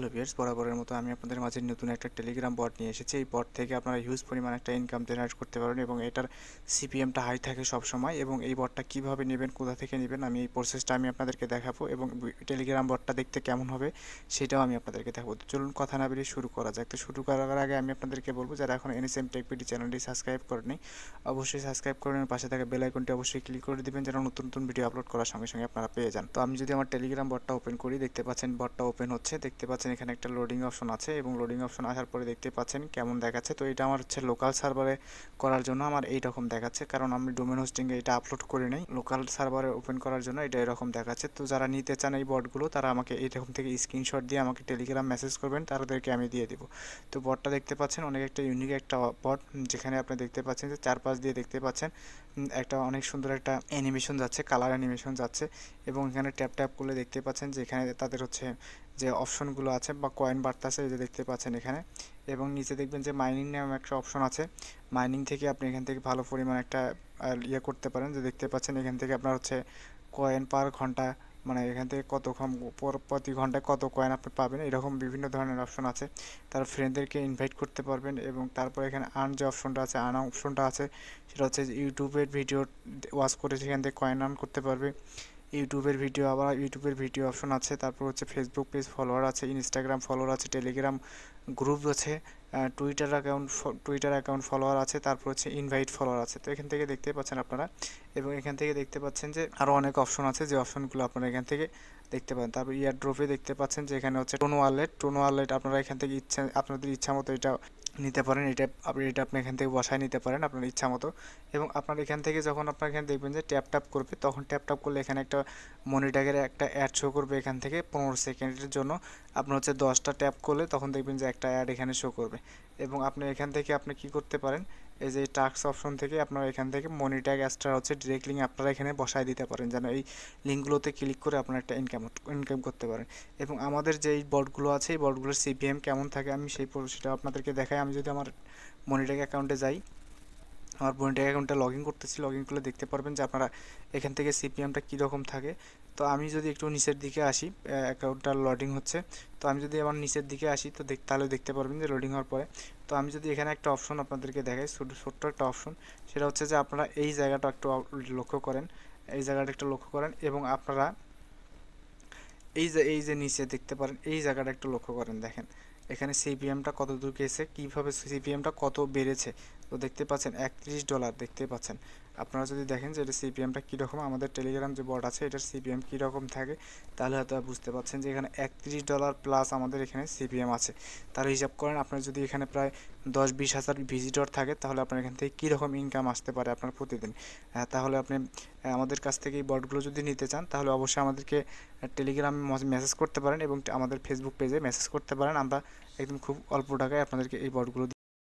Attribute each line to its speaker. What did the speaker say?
Speaker 1: Hello viewers বরাবরের মতো আমি আপনাদের মাঝে নতুন একটা টেলিগ্রাম বট নিয়ে এসেছি। এই বট থেকে আপনারা হিউজ পরিমাণ একটা ইনকাম জেনারেট করতে পারেন এবং এটার সিপিএমটা হাই থাকে সব সময় এবং এই বটটা কীভাবে নেবেন, কোথা থেকে নেবেন, আমি এই প্রসেসটা আমি আপনাদেরকে দেখাবো এবং টেলিগ্রাম বটটা দেখতে কেমন হবে সেটাও আমি আপনাদেরকে দেখাবো। চলুন কথা না বেরিয়ে শুরু করা যাক। তো শুরু করার আগে আমি আপনাদেরকে বলব, যারা এখন এনএসএম টেকপিডি চ্যানেলটি সাবস্ক্রাইব করেনি অবশ্যই সাবস্ক্রাইব করে নেন। পাশে থাকা বেল আইকনটি অবশ্যই ক্লিক করে দিবেন যেন নতুন নতুন ভিডিও আপলোড করার সঙ্গে সঙ্গে আপনারা পেয়ে যান। তো আমি যদি আমার টেলিগ্রাম বটটা ওপেন করি, দেখতে পাচ্ছেন বটটা ওপেন হচ্ছে, দেখতে পাচ্ছেন এখানে একটা লোডিং অপশন আছে এবং লোডিং অপশন আসার পরে দেখতে পাচ্ছেন কেমন দেখাচ্ছে। তো এটা আমার হচ্ছে লোকাল সার্ভারে করার জন্য আমার এই রকম দেখাচ্ছে, কারণ আমি ডোমেন হোস্টিংয়ে এটা আপলোড করে নেই। লোকাল সার্ভারে ওপেন করার জন্য এটা এরকম দেখাচ্ছে। তো যারা নিতে চান এই বটগুলো তারা আমাকে এইরকম থেকে স্ক্রিনশট দিয়ে আমাকে টেলিগ্রাম মেসেজ করবেন, তাদেরকে আমি দিয়ে দিব। তো বটটা দেখতে পাচ্ছেন, অনেক একটা ইউনিক একটা বট যেখানে আপনি দেখতে পাচ্ছেন যে চারপাশ দিয়ে দেখতে পাচ্ছেন একটা অনেক সুন্দর একটা অ্যানিমেশন যাচ্ছে কালার অ্যানিমেশন যাচ্ছে এবং এখানে ট্যাপ ট্যাপ করলে দেখতে পাচ্ছেন যে এখানে তাদের হচ্ছে যে অপশনগুলো আছে বা কয়েন বাড়তেছে যে দেখতে পাচ্ছেন এখানে। এবং নিচে দেখবেন যে মাইনিং নামে একটা অপশন আছে। মাইনিং থেকে আপনি এখান থেকে ভালো পরিমাণ একটা ইয়ে করতে পারেন। যে দেখতে পাচ্ছেন এখান থেকে আপনার হচ্ছে কয়েন পার ঘণ্টা মানে এখান থেকে কত প্রতি ঘন্টায় কত কয়েন আপনি পাবেন। এরকম বিভিন্ন ধরনের অপশন আছে। তার ফ্রেন্ডদেরকে ইনভাইট করতে পারবেন এবং তারপর এখানে আর্ন যে অপশনটা আছে আর্ন অপশনটা আছে, সেটা হচ্ছে ইউটিউবের ভিডিও ওয়াচ করে সেখান থেকে কয়েন আর্ন করতে পারবে। ইউটিউবের ভিডিও, আবার ইউটিউবের ভিডিও অপশন আছে। তারপর হচ্ছে ফেসবুক পেজ ফলোয়ার আছে ইনস্টাগ্রাম ফলোয়ার আছে টেলিগ্রাম গ্রুপ আছে। Twitter account Twitter account follower আছে, তারপর হচ্ছে ইনভাইট ফলোয়ার আছে। তো এখান থেকে দেখতে পাচ্ছেন আপনারা। এবং এখান থেকে দেখতে পাচ্ছেন যে আরও অনেক অপশন আছে, যে অপশনগুলো আপনারা এখান থেকে দেখতে পাবেন তারপর ইয়ার ড্রপে দেখতে পাচ্ছেন যে এখানে হচ্ছে টোন ওয়ালেট টোন ওয়ালেট আপনারা এখান থেকে ইচ্ছা, আপনাদের ইচ্ছা মতো এটা নিতে পারেন। এটা আপনি এটা আপনি এখান থেকে বসায় নিতে পারেন আপনার ইচ্ছা মতো। এবং আপনার এখান থেকে যখন আপনার এখানে দেখবেন যে ট্যাপ ট্যাপ করবে, তখন ট্যাপ ট্যাপ করলে এখানে একটা মনিটাগের একটা অ্যাড শো করবে এখান থেকে পনেরো সেকেন্ডের জন্য। আপনার হচ্ছে দশটা ট্যাপ করলে তখন দেখবেন যে একটা অ্যাড এখানে শো করবে। এবং আপনি এখান থেকে আপনি কি করতে পারেন? এই যে টাক্স অপশন থেকে আপনারা এখান থেকে মনি ট্যাগ অ্যাস্টার হচ্ছে ডিরেক্ট লিঙ্ক আপনারা এখানে বসায় দিতে পারেন, যেন এই লিঙ্কগুলোতে ক্লিক করে আপনারা একটা ইনকাম ইনকাম করতে পারেন। এবং আমাদের যে এই বটগুলো আছে, এই বটগুলোর সিপিএম কেমন থাকে আমি সেই সেটা আপনাদেরকে দেখাই। আমি যদি আমার মনি ট্যাগ অ্যাকাউন্টে যাই আমার মনিট্যাগ অ্যাকাউন্টে লগ ইন করতেছি লগ ইন করলে দেখতে পারবেন যে আপনারা এখান থেকে সিপিএমটা কীরকম থাকে। তো আমি যদি একটু নিচের দিকে আসি অ্যাকাউন্টটা লোডিং হচ্ছে, তো আমি যদি আমার নিচের দিকে আসি, তো দেখ, তাহলে দেখতে পারবেন যে লোডিং হওয়ার পরে। তো আমি যদি এখানে একটা অপশন আপনাদেরকে দেখাই, ছোটো, ছোট্ট একটা অপশন সেটা হচ্ছে যে আপনারা এই জায়গাটা একটু লক্ষ্য করেন, এই জায়গাটা একটু লক্ষ্য করেন এবং আপনারা এই যে এই যে নিচে দেখতে পারেন, এই জায়গাটা একটু লক্ষ্য করেন, দেখেন। এখানে সিপিএমটা কত দূর গেছে, কীভাবে সিপিএমটা কত বেড়েছে তো দেখতে পাচ্ছেন একত্রিশ ডলার, দেখতে পাচ্ছেন। আপনারা যদি দেখেন যে এটা সিপিএমটা কীরকম, আমাদের টেলিগ্রাম যে বট আছে, এটার সিপিএম কীরকম থাকে, তাহলে হয়তো বুঝতে পারছেন যে এখানে একত্রিশ ডলার প্লাস আমাদের এখানে সিপিএম আছে। তার হিসাব করেন, আপনার যদি এখানে প্রায় দশ বিশ হাজার ভিজিটর থাকে, তাহলে আপনার এখান থেকে কীরকম ইনকাম আসতে পারে আপনার প্রতিদিন? তাহলে আপনি আমাদের কাছ থেকে এই বটগুলো যদি নিতে চান, তাহলে অবশ্যই আমাদেরকে টেলিগ্রামে মেসেজ করতে পারেন এবং আমাদের ফেসবুক পেজে মেসেজ করতে পারেন। আমরা একদম খুব অল্প টাকায় আপনাদেরকে এই বটগুলো